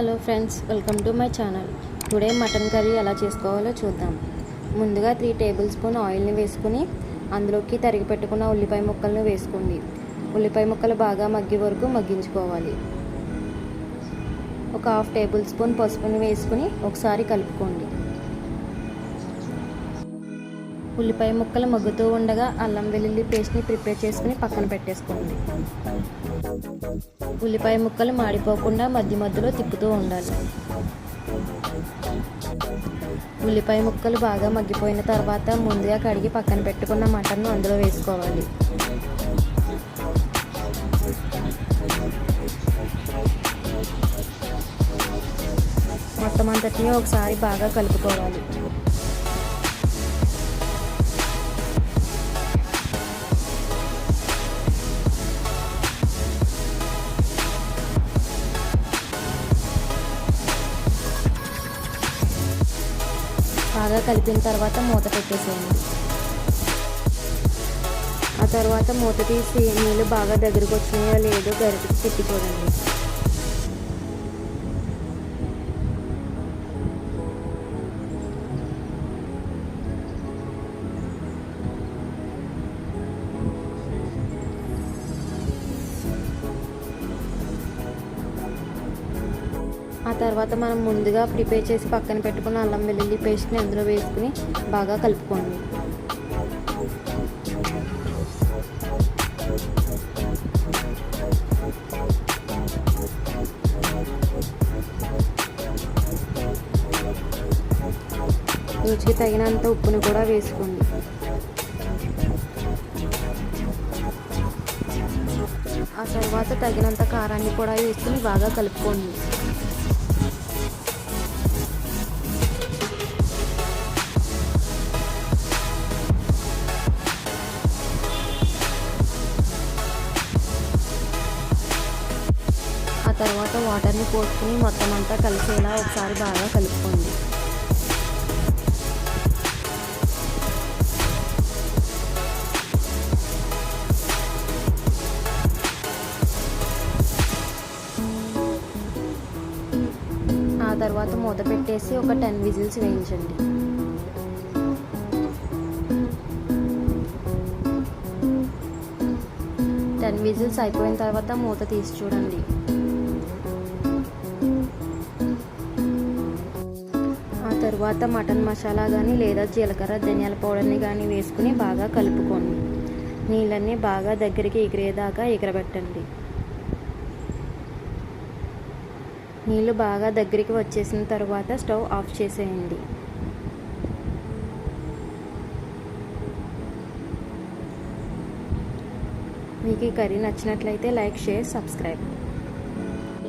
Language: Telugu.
Hello friends welcome to my channel. Today mutton curry ఎలా చేసుకోవాలో చూద్దాం. ముందుగా త్రీ టేబుల్ స్పూన్ ఆయిల్ని వేసుకుని అందులోకి తరిగి పెట్టుకున్న ఉల్లిపాయ ముక్కలను వేసుకోండి. ఉల్లిపాయ ముక్కలు బాగా మగ్గే వరకు మగ్గించుకోవాలి. ఒక హాఫ్ టేబుల్ స్పూన్ పసుపుని వేసుకుని ఒకసారి కలుపుకోండి. ఉల్లిపాయ ముక్కలు మగ్గుతూ ఉండగా అల్లం వెల్లుల్లి పేస్ట్ని ప్రిపేర్ చేసుకుని పక్కన పెట్టేసుకోండి. ఉల్లిపాయ ముక్కలు మాడిపోకుండా మధ్య మధ్యలో తిప్పుతూ ఉండాలి. ఉల్లిపాయ ముక్కలు బాగా మగ్గిపోయిన తర్వాత ముందుగా కడిగి పక్కన పెట్టుకున్న మటన్ను అందులో వేసుకోవాలి. మొత్తం అంతటినీ ఒకసారి బాగా కలుపుకోవాలి. బాగా కలిపిన తర్వాత మూత పెట్టేసేయండి. ఆ తర్వాత మూత తీసి నీళ్ళు బాగా దగ్గరకు వచ్చినాయో లేదో గరిటకి తిప్పి చూడండి. ఆ తర్వాత మనం ముందుగా ప్రిపేర్ చేసి పక్కన పెట్టుకున్న అల్లం వెల్లుల్లి పేస్ట్ని అందులో వేసుకుని బాగా కలుపుకోండి. రుచికి తగినంత ఉప్పుని కూడా వేసుకోండి. ఆ తర్వాత తగినంత కారాన్ని కూడా వేసుకుని బాగా కలుపుకోండి. తర్వాత వాటర్ని పోసుకుని మొత్తం అంతా కలిసేలా ఒకసారి బాగా కలుపుకోండి. ఆ తర్వాత మూత పెట్టేసి ఒక టెన్ విజిల్స్ వేయించండి. టెన్ విజిల్స్ అయిపోయిన తర్వాత మూత తీసి చూడండి. తర్వాత మటన్ మసాలా కానీ లేదా జీలకర్ర ధనియాల పౌడర్ని కానీ వేసుకుని బాగా కలుపుకోండి. నీళ్ళన్నీ బాగా దగ్గరికి ఎగిరేదాకా ఎగరబెట్టండి. నీళ్ళు బాగా దగ్గరికి వచ్చేసిన తర్వాత స్టవ్ ఆఫ్ చేసేయండి. మీకు ఈ కర్రీ నచ్చినట్లయితే లైక్ షేర్ సబ్స్క్రైబ్.